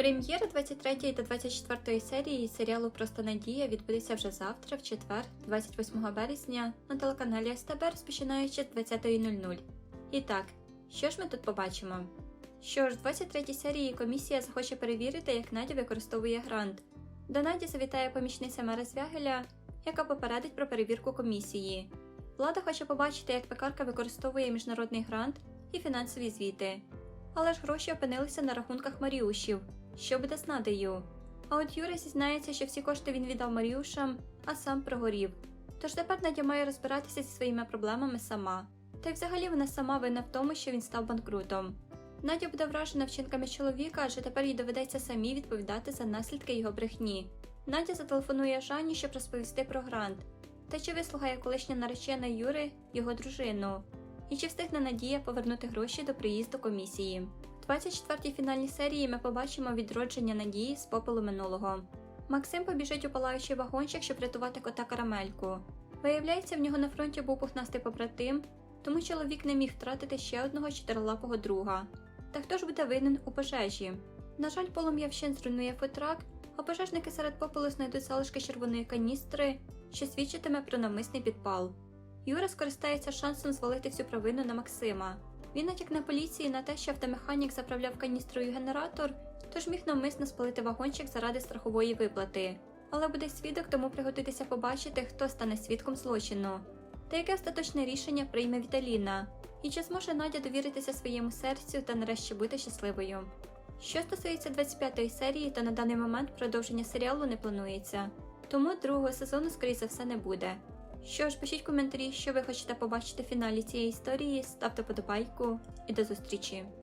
Прем'єра 23 та 24 серії серіалу Просто Надія відбудеться вже завтра, в четвер, 28 березня, на телеканалі СТБ, розпочинаючи з 20.00. І так, що ж ми тут побачимо? Що ж, в 23 серії комісія захоче перевірити, як Надя використовує грант. До Наді завітає помічниця мера Звягеля, яка попередить про перевірку комісії. Влада хоче побачити, як пекарка використовує міжнародний грант і фінансові звіти. Але ж гроші опинилися на рахунках Маріушів. Що буде з Надею? А от Юра зізнається, що всі кошти він віддав Маріушам, а сам прогорів. Тож тепер Надя має розбиратися зі своїми проблемами сама. Та й взагалі вона сама винна в тому, що він став банкрутом. Надя буде вражена вчинками чоловіка, адже тепер їй доведеться самі відповідати за наслідки його брехні. Надя зателефонує Жанні, щоб розповісти про грант. Та чи вислухає колишня наречена Юри його дружину? І чи встигне Надія повернути гроші до приїзду комісії? У 24-й фінальній серії ми побачимо відродження Надії з попелу минулого. Максим побіжить у палаючий вагончик, щоб рятувати кота карамельку. Виявляється, в нього на фронті був пухнастий побратим, тому чоловік не міг втратити ще одного чотирилапого друга. Та хто ж буде винен у пожежі? На жаль, полум'я вщент зруйнує фотрак, а пожежники серед попелу знайдуть залишки червоної каністри, що свідчитиме про навмисний підпал. Юра скористається шансом звалити всю провину на Максима. Він натякне поліції на те, що автомеханік заправляв каністрою генератор, тож міг навмисно спалити вагончик заради страхової виплати. Але буде свідок, тому приготуйтеся побачити, хто стане свідком злочину. Та яке остаточне рішення прийме Віталіна, і чи зможе Надя довіритися своєму серцю та нарешті бути щасливою. Що стосується 25-ї серії, то на даний момент продовження серіалу не планується, тому другого сезону, скоріше за все, не буде. Що ж, пишіть коментарі, що ви хочете побачити в фіналі цієї історії, ставте подобайку і до зустрічі!